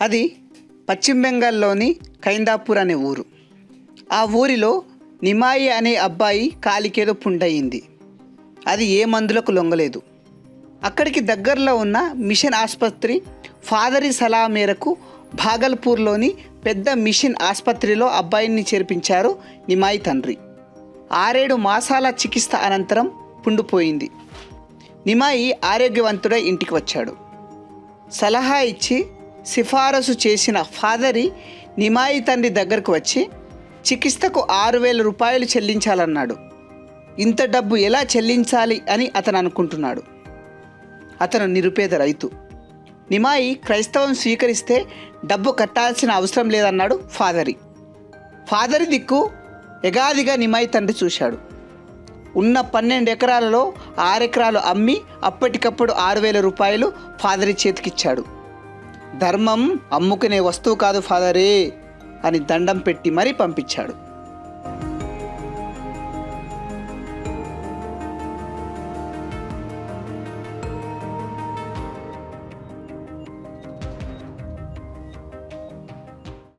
అది పశ్చిమ బెంగాల్లోని కైందాపూర్ అనే ఊరు. ఆ ఊరిలో నిమాయి అనే అబ్బాయి కాలికేదో పుండయింది. అది ఏ మందులకు లొంగలేదు. అక్కడికి దగ్గరలో ఉన్న మిషన్ ఆసుపత్రి ఫాదరి సలహా మేరకు భాగల్పూర్లోని పెద్ద మిషన్ ఆసుపత్రిలో అబ్బాయిని చేర్పించారు నిమాయి తండ్రి. ఆరేడు మాసాల చికిత్స అనంతరం పుండిపోయింది. నిమాయి ఆరోగ్యవంతుడై ఇంటికి వచ్చాడు. సలహా ఇచ్చి సిఫారసు చేసిన ఫాదరి నిమాయి తండ్రి దగ్గరకు వచ్చి చికిత్సకు ఆరు వేల రూపాయలు చెల్లించాలన్నాడు. ఇంత డబ్బు ఎలా చెల్లించాలి? అని అతను అనుకుంటున్నాడు. అతను నిరుపేద రైతు. నిమాయి క్రైస్తవం స్వీకరిస్తే డబ్బు కట్టాల్సిన అవసరం లేదన్నాడు ఫాదరి. ఫాదరి దిక్కు ఎగాదిగా నిమాయి తండ్రి చూశాడు. ఉన్న పన్నెండు ఎకరాలలో ఆరెకరాలు అమ్మి అప్పటికప్పుడు ఆరు వేల రూపాయలు ఫాదరి చేతికిచ్చాడు. ధర్మం అమ్ముకునే వస్తువు కాదు ఫాదరే అని దండం పెట్టి మరీ పంపించాడు.